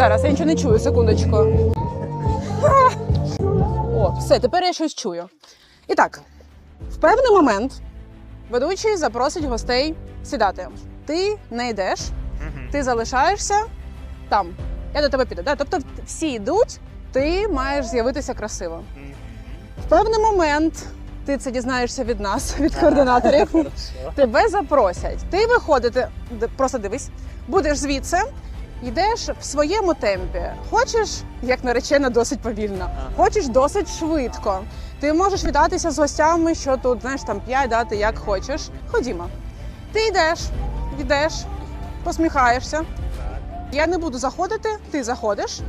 Зараз я нічого не чую, секундочку. О, все, тепер я щось чую. І так, в певний момент ведучий запросить гостей сідати. Ти не йдеш, ти залишаєшся там. Я до тебе піду. Да? Тобто всі йдуть, ти маєш з'явитися красиво. В певний момент ти це дізнаєшся від нас, від координаторів. Тебе запросять. Ти виходити, просто дивись, будеш звідси, йдеш в своєму темпі. Хочеш, як наречена, досить повільно, хочеш досить швидко. Ти можеш вітатися з гостями, що тут, знаєш, там п'ять дати, як хочеш. Ходімо. Ти йдеш, йдеш, посміхаєшся. Я не буду заходити, ти заходиш,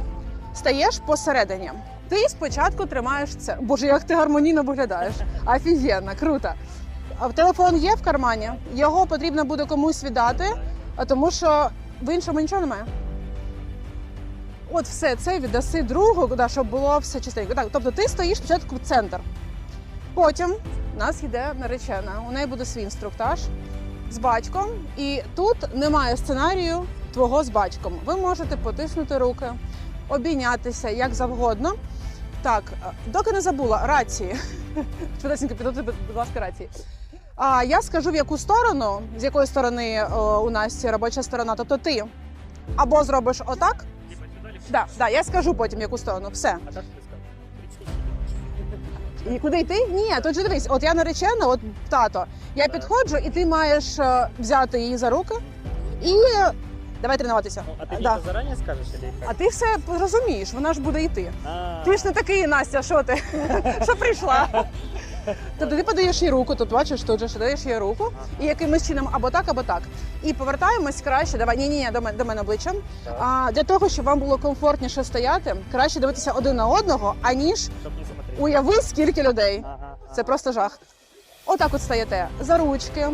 стаєш посередині. Ти спочатку тримаєш це. Боже, як ти гармонійно виглядаєш. Офігенно, круто. А телефон є в кармані, його потрібно буде комусь віддати, тому що в іншому нічого немає. От все це віддаси другу, да, щоб було все чистенько. Так, тобто ти стоїш спочатку в центр. Потім в нас йде наречена. У неї буде свій інструктаж з батьком, і тут немає сценарію твого з батьком. Ви можете потиснути руки, обійнятися як завгодно. Так, е, доки не забула рації. Швидесенько підготуйте, будь ласка, рації. А я скажу в яку сторону, з якої сторони е, у нас робоча сторона. Тобто ти або зробиш отак. Да, да, я скажу потім яку сторону. Все. І куди йти? Ні, тут же дивись, от я наречена, от тато. Я підходжу, і ти маєш е, взяти її за руки і е, давай тренуватися. Ну, а ты мне да. это заранее скажешь или А ти все розумієш, вона ж буде йти. А, Ти ж не такий, Настя, що ти? що прийшла? Тобто ти подаєш їй руку, тут бачиш, тут же ж даєш їй руку, і якимось чином або так, або так. І повертаємось краще. Давай, ні, ні, ні, до мене до мене обличчям. А для того, щоб вам було комфортніше стояти, краще дивитися один на одного, аніж уяви, скільки людей. Це просто жах. Отак от стаєте за ручки.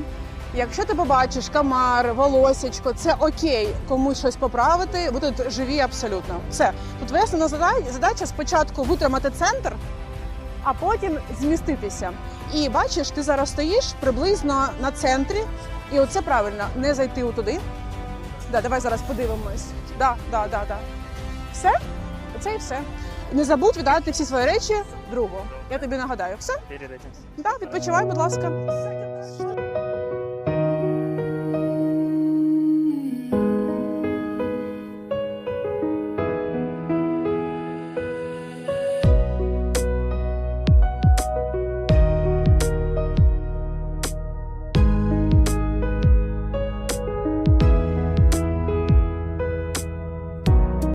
Якщо ти побачиш камар, волосечко, це окей, комусь щось поправити. Ви тут живі абсолютно. Все. Тут твоя основна задача спочатку витримати центр, а потім зміститися. І бачиш, ти зараз стоїш приблизно на центрі, і оце правильно, не зайти туди. Да, давай зараз подивимось. Да, да, да, да. Все? Оце і все. Не забудь віддати всі свої речі другу. Я тобі нагадаю. Все? Перед этим. Да, відпочивай, будь ласка.